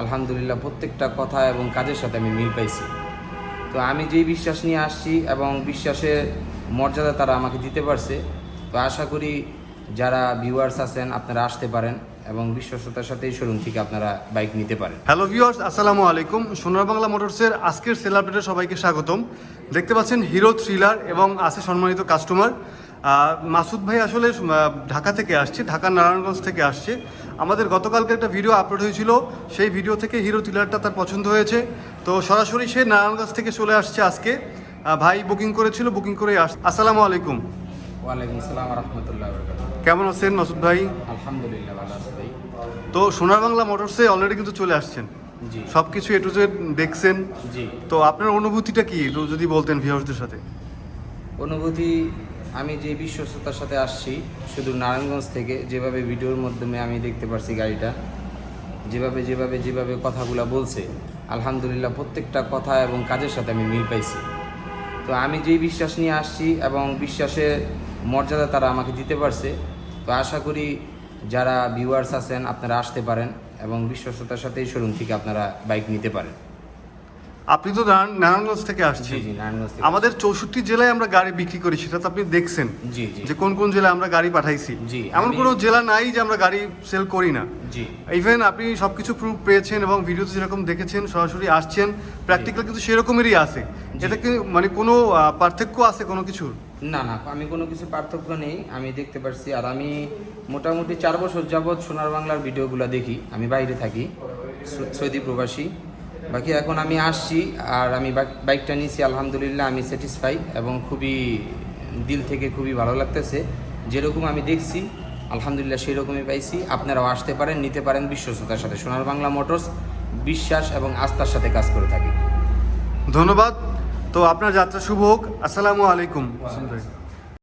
আলহামদুলিল্লাহ প্রত্যেকটা কথা এবং কাজের সাথে আমি মিল পাইছি। তো আমি যেই বিশ্বাস নিয়ে আসছি এবং বিশ্বাসের মর্যাদা তারা আমাকে দিতে পারছে, তো আশা করি যারা ভিউয়ার্স আছেন আপনারা আসতে পারেন এবং বিশ্বস্ততার সাথে শোরুম থেকে আপনারা বাইক নিতে পারেন। হ্যালো ভিউয়ার্স আসসালামু আলাইকুম। সোনার বাংলা মোটরসের আজকের সেল সবাইকে স্বাগতম। দেখতে পাচ্ছেন হিরো থ্রিলার এবং আছে সম্মানিত কাস্টমার মাসুদ ভাই আসলে ঢাকা থেকে আসছে ঢাকা নারায়ণগঞ্জ থেকে আসছে। আমাদের গতকালকে একটা ভিডিও আপলোড হয়েছিল সেই ভিডিও থেকে হিরো থ্রিলারটা তার পছন্দ হয়েছে। তো সরাসরি সে নারায়ণগঞ্জ থেকে চলে আসছে আজকে। ভাই বুকিং করেছিল বুকিং করে আস আসসালামু আলাইকুম। ওয়ালাইকুম আসসালাম রহমতুল্লাহ কেমন আছেন মাসুদ ভাই? আলহামদুলিল্লাহ ভালো আছে ভাই। তো সোনার বাংলা মোটরসে অলরেডি কিন্তু চলে আসছেন। সব কিছু এ টু জেড দেখছেন। জি। তো আপনার অনুভূতিটা কি একটু যদি বলতেন ভিউয়ার্সদের সাথে? অনুভূতি আমি যে বিশ্বস্ততার সাথে আসছি, শুধু নারায়ণগঞ্জ থেকে, যেভাবে ভিডিওর মাধ্যমে আমি দেখতে পারছি গাড়িটা, যেভাবে যেভাবে যেভাবে কথাগুলো বলছে, আলহামদুলিল্লাহ প্রত্যেকটা কথা এবং কাজের সাথে আমি মিল পাইছি। তো আমি যেই বিশ্বাস নিয়ে আসছি এবং বিশ্বাসের মর্যাদা তারা আমাকে দিতে পারছে, তো আশা করি যারা ভিউয়ার্স আছেন, আপনারা আসতে পারেন এবং বিশ্বস্ততার সাথে এই শোরুম থেকে আপনারা বাইক নিতে পারেন। আপনি তো নারায়ণ- নারায়ণগঞ্জ থেকে আসছেন। জি জি নারায়ণগঞ্জ থেকে আমাদের চৌষট্টি জেলায় আমরা গাড়ি বিক্রি করি সেটা তো আপনি দেখছেন। জি জি। যে কোন কোন জেলায় আমরা গাড়ি পাঠাইছি। জি, এমন কোনো জেলা নাই যে আমরা গাড়ি সেল করি না। জি। ইভেন আপনি সবকিছু প্রুফ পেয়েছেন এবং ভিডিওতে যেরকম দেখেছেন সরাসরি আসছেন প্র্যাকটিক্যাল কিন্তু সেরকমেরই আছে। এটা কি মানে কোনো পার্থক্য আছে কোনো কিছুর? না না আমি কোনো কিছু পার্থক্য নেই। আমি দেখতে পারছি আর আমি মোটামুটি চার বছর যাবৎ সোনার বাংলার ভিডিওগুলো দেখি। আমি বাইরে থাকি সৌদি প্রবাসী। বাকি এখন আমি আসছি আর আমি বাইক- বাইকটা নিয়েছি আলহামদুলিল্লাহ আমি স্যাটিসফাই এবং খুবই দিল থেকে খুবই ভালো লাগতেছে। যেরকম আমি দেখছি আলহামদুলিল্লাহ সেই রকমই পাইছি। আপনারাও আসতে পারেন নিতে পারেন বিশ্বস্ততার সাথে। সোনার বাংলা মোটরস বিশ্বাস এবং আস্থার সাথে কাজ করে থাকি। ধন্যবাদ। তো আপনার যাত্রা শুভ হোক। আসসালামু আলাইকুম।